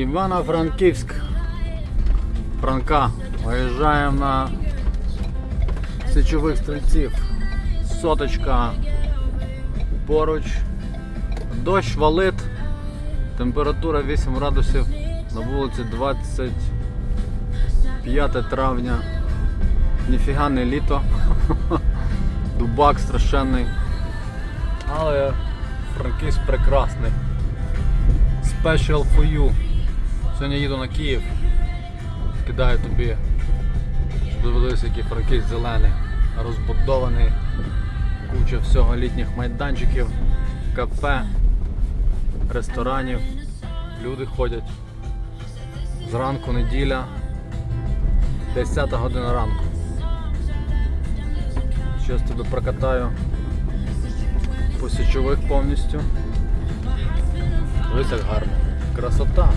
Івано-Франківськ. Франка. Виїжджаємо на січових стрільців. Соточка поруч. Дощ валить. Температура 8 градусів. На вулиці 25 травня. Ніфіга не літо. Дубак страшенний. Але Франківськ прекрасний. Special for you. Сьогодні їду на Київ. Кидаю тобі. щоб Дивилися, який Франківськ зелений, розбудований. Куча всього літніх майданчиків, кафе, ресторанів. Люди ходять. Зранку неділя, 10 година ранку. Щось тебе прокатаю по січових повністю. Дивись, як гарно. Красота.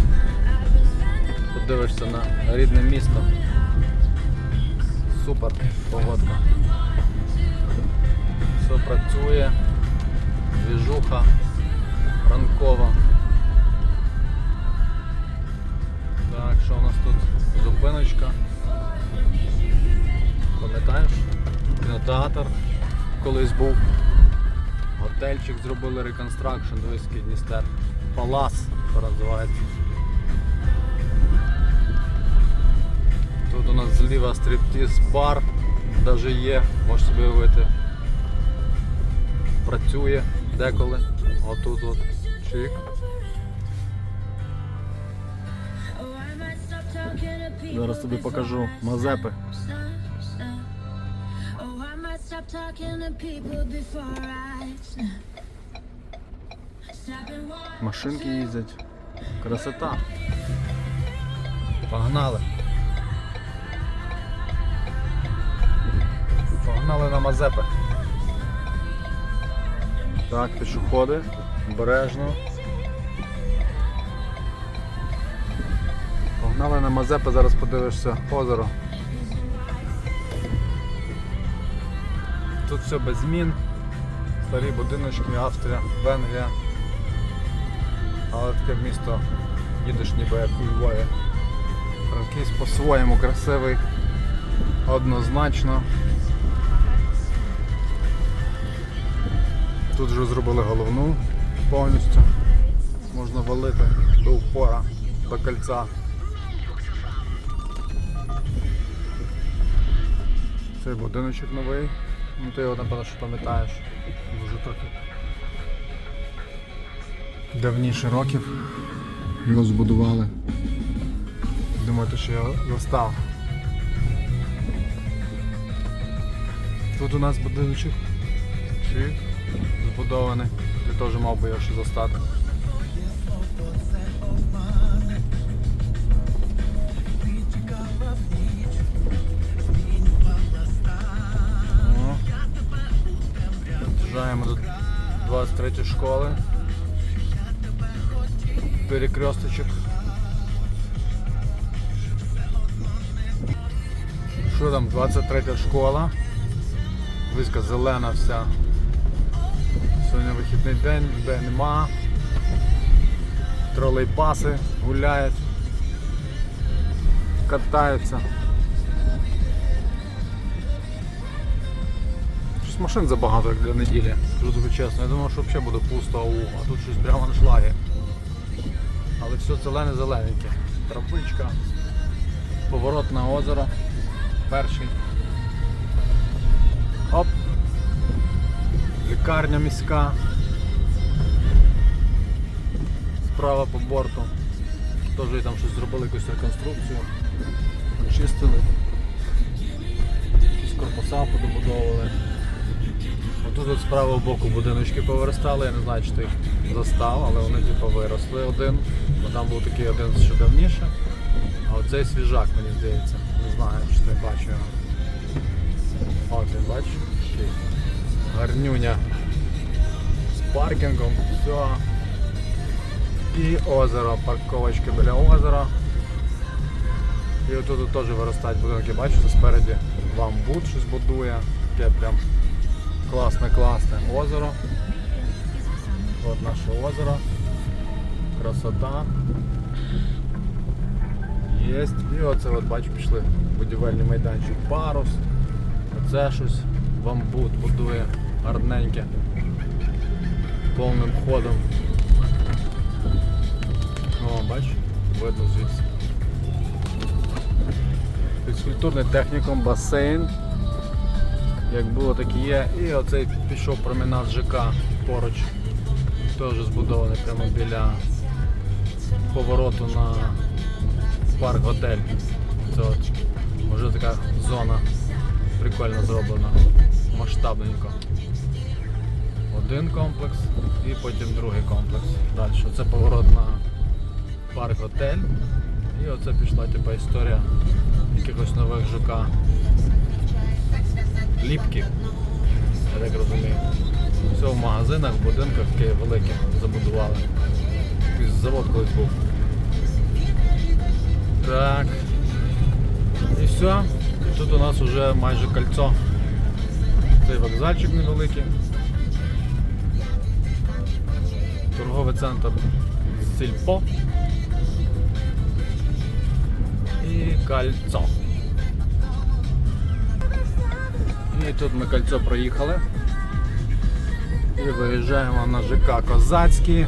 Подивишся на рідне місто. Супер погодка. Все працює. Двіжуха ранкова. Так, що у нас тут? Зупиночка. Пам'ятаєш? Кінотеатр колись був. Готельчик зробили реконстракшн, Дністер. Палас то називається. Тут у нас зліва стриптіз бар, навіть є, можеш собі уявити. Працює деколи. Отут от чик. Зараз тобі покажу Мазепи. Машинки їздять. Красота. Погнали. Погнали на Мазепи. Так, пішоходи. Обережно. Погнали на Мазепи, зараз подивишся озеро. Тут все без змін. Старі будиночки, Австрія, Венгрія. Але таке місто їдеш ніби як у Львові. Франківськ по-своєму красивий, однозначно. Тут вже зробили головну повністю. Можна валити до упора, до кольця. Цей будиночок новий. Ну ти його напевно що пам'ятаєш. Дуже трохи давніше років його збудували. Думаєте, що я застав. Тут у нас будиночок Чик. Збудований. Я теж мав би його ще застати. Під'їжджаємо до 23 школи перекресточок. Що там, 23 школа. Виска зелена вся. Сьогодні вихідний день, де нема. Тролейбаси гуляють, катаються. Щось машин забагато як для неділі, скажу чесно. Я думав, що взагалі буде пусто, ау, а тут щось прямо на шлагі. Але все зелене зелененьке. Тропичка, поворот на озеро. Перший. Оп. Лікарня міська. Справа по борту. Теж там щось зробили якусь реконструкцію. Очистили. Якісь корпуса подобудовували. Отут от з правого боку будиночки повиростали, я не знаю, чи ти їх застав, але вони типу виросли один. Бо там був такий один що давніше. А оцей свіжак, мені здається. Не знаю, чи ти бачив. От він, бачиш? Гарнюня. З паркінгом, все. І озеро, парковочки біля озера. І отут теж виростають будинки, бачите, спереді бамбут щось будує. Таке прям Класне, класне озеро. От наше озеро. Красота. Є. І оце от бачу, пішли будівельний майданчик парус. Оце щось бамбут будує гарненьке. Повним ходом. О, бач, видно звідси. Фізкультурний технікум, басейн. Як було, так і є. І оцей пішов променад ЖК поруч. Теж збудований прямо біля повороту на парк готель. Це от вже така зона прикольно зроблена, масштабненько. Один комплекс і потім другий комплекс. Далі. Це поворот на парк готель. І оце пішла типа історія якихось нових ЖК. Ліпки, я так розумію. Все в магазинах, в будинках такі великі забудували. Якийсь завод колись був. Так. І все. Тут у нас вже майже кольцо. Цей вокзальчик невеликий. Торговий центр Сільпо. І кольцо. І тут ми кольцо проїхали. І виїжджаємо на ЖК Козацький.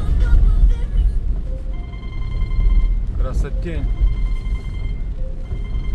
Красотень.